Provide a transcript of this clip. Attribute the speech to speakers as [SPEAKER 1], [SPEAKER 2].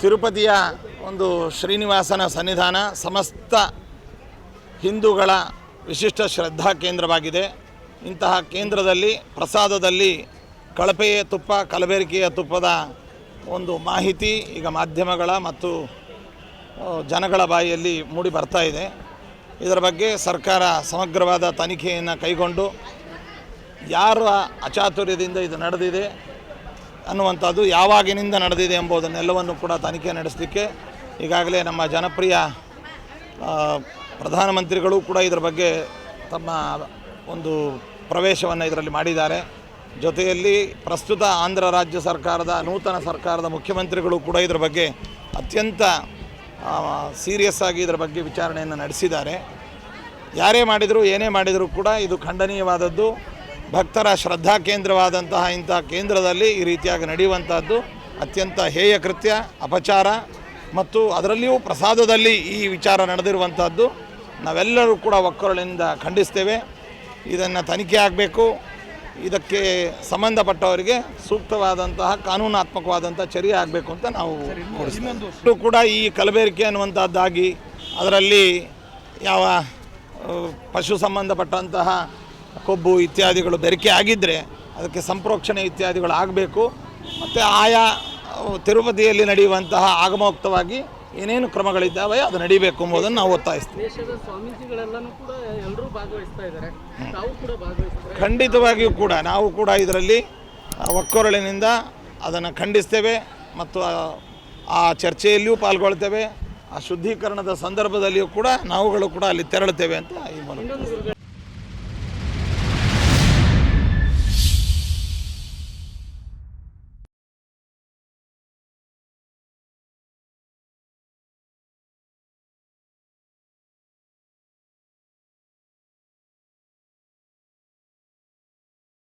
[SPEAKER 1] ತಿರುಪತಿಯ ಒಂದು ಶ್ರೀನಿವಾಸನ ಸನ್ನಿಧಾನ ಸಮಸ್ತ ಹಿಂದೂಗಳ ವಿಶಿಷ್ಟ ಶ್ರದ್ಧಾ ಕೇಂದ್ರವಾಗಿದೆ. ಇಂತಹ ಕೇಂದ್ರದಲ್ಲಿ, ಪ್ರಸಾದದಲ್ಲಿ ಕಳಪೆಯ ತುಪ್ಪ, ಕಲಬೆರಕೆಯ ತುಪ್ಪದ ಒಂದು ಮಾಹಿತಿ ಈಗ ಮಾಧ್ಯಮಗಳ ಮತ್ತು ಜನಗಳ ಬಾಯಿಯಲ್ಲಿ ಮೂಡಿ ಬರ್ತಾ ಇದೆ. ಇದರ ಬಗ್ಗೆ ಸರ್ಕಾರ ಸಮಗ್ರವಾದ ತನಿಖೆಯನ್ನು ಕೈಗೊಂಡು, ಯಾರ ಅಚಾತುರ್ಯದಿಂದ ಇದು ನಡೆದಿದೆ ಅನ್ನುವಂಥದ್ದು ಯಾವಾಗಿನಿಂದ ನಡೆದಿದೆ ಎಂಬುದನ್ನೆಲ್ಲವನ್ನು ಕೂಡ ತನಿಖೆ ನಡೆಸಲಿಕ್ಕೆ ಈಗಾಗಲೇ ನಮ್ಮ ಜನಪ್ರಿಯ ಪ್ರಧಾನಮಂತ್ರಿಗಳು ಕೂಡ ಇದರ ಬಗ್ಗೆ ತಮ್ಮ ಒಂದು ಪ್ರವೇಶವನ್ನು ಇದರಲ್ಲಿ ಮಾಡಿದ್ದಾರೆ. ಜೊತೆಯಲ್ಲಿ ಪ್ರಸ್ತುತ ಆಂಧ್ರ ರಾಜ್ಯ ಸರ್ಕಾರದ, ನೂತನ ಸರ್ಕಾರದ ಮುಖ್ಯಮಂತ್ರಿಗಳು ಕೂಡ ಇದರ ಬಗ್ಗೆ ಅತ್ಯಂತ ಸೀರಿಯಸ್ ಆಗಿ ಇದರ ಬಗ್ಗೆ ವಿಚಾರಣೆಯನ್ನು ನಡೆಸಿದ್ದಾರೆ. ಯಾರೇ ಮಾಡಿದರೂ, ಏನೇ ಮಾಡಿದರೂ ಕೂಡ ಇದು ಖಂಡನೀಯವಾದದ್ದು. ಭಕ್ತರ ಶ್ರದ್ಧಾ ಕೇಂದ್ರವಾದಂತಹ ಇಂಥ ಕೇಂದ್ರದಲ್ಲಿ ಈ ರೀತಿಯಾಗಿ ನಡೆಯುವಂಥದ್ದು ಅತ್ಯಂತ ಹೇಯ ಕೃತ್ಯ, ಅಪಚಾರ ಮತ್ತು ಅದರಲ್ಲಿಯೂ ಪ್ರಸಾದದಲ್ಲಿ ಈ ವಿಚಾರ ನಡೆದಿರುವಂಥದ್ದು ನಾವೆಲ್ಲರೂ ಕೂಡ ಒಕ್ಕರಳಿಂದ ಖಂಡಿಸ್ತೇವೆ. ಇದನ್ನು ತನಿಖೆ ಆಗಬೇಕು. ಇದಕ್ಕೆ ಸಂಬಂಧಪಟ್ಟವರಿಗೆ ಸೂಕ್ತವಾದಂತಹ ಕಾನೂನಾತ್ಮಕವಾದಂಥ ಚರ್ಯೆ ಆಗಬೇಕು ಅಂತ ನಾವು ಕೂಡ ಈ ಕಲಬೆರಕೆ ಅನ್ನುವಂಥದ್ದಾಗಿ ಅದರಲ್ಲಿ ಯಾವ ಪಶು ಸಂಬಂಧಪಟ್ಟಂತಹ ಕೊಬ್ಬು ಇತ್ಯಾದಿಗಳು ಬೆರಕೆ ಆಗಿದ್ದರೆ ಅದಕ್ಕೆ ಸಂಪ್ರೋಕ್ಷಣೆ ಇತ್ಯಾದಿಗಳು ಆಗಬೇಕು. ಮತ್ತು ಆಯಾ ತಿರುಪತಿಯಲ್ಲಿ ನಡೆಯುವಂತಹ ಆಗಮೋಕ್ತವಾಗಿ ಏನೇನು ಕ್ರಮಗಳಿದ್ದಾವೆ ಅದು ನಡೀಬೇಕು ಎಂಬುದನ್ನು ನಾವು ಒತ್ತಾಯಿಸ್ತೀವಿ. ಖಂಡಿತವಾಗಿಯೂ ಕೂಡ ನಾವು ಕೂಡ ಇದರಲ್ಲಿ ಒಕ್ಕೊರಳಿನಿಂದ ಅದನ್ನು ಖಂಡಿಸ್ತೇವೆ ಮತ್ತು ಆ- ಚರ್ಚೆಯಲ್ಲಿಯೂ ಪಾಲ್ಗೊಳ್ತೇವೆ ಆ ಶುದ್ಧೀಕರಣದ ಸಂದರ್ಭದಲ್ಲಿಯೂ ಕೂಡ ನಾವುಗಳು ಕೂಡ ಅಲ್ಲಿ ತೆರಳುತ್ತೇವೆ ಅಂತ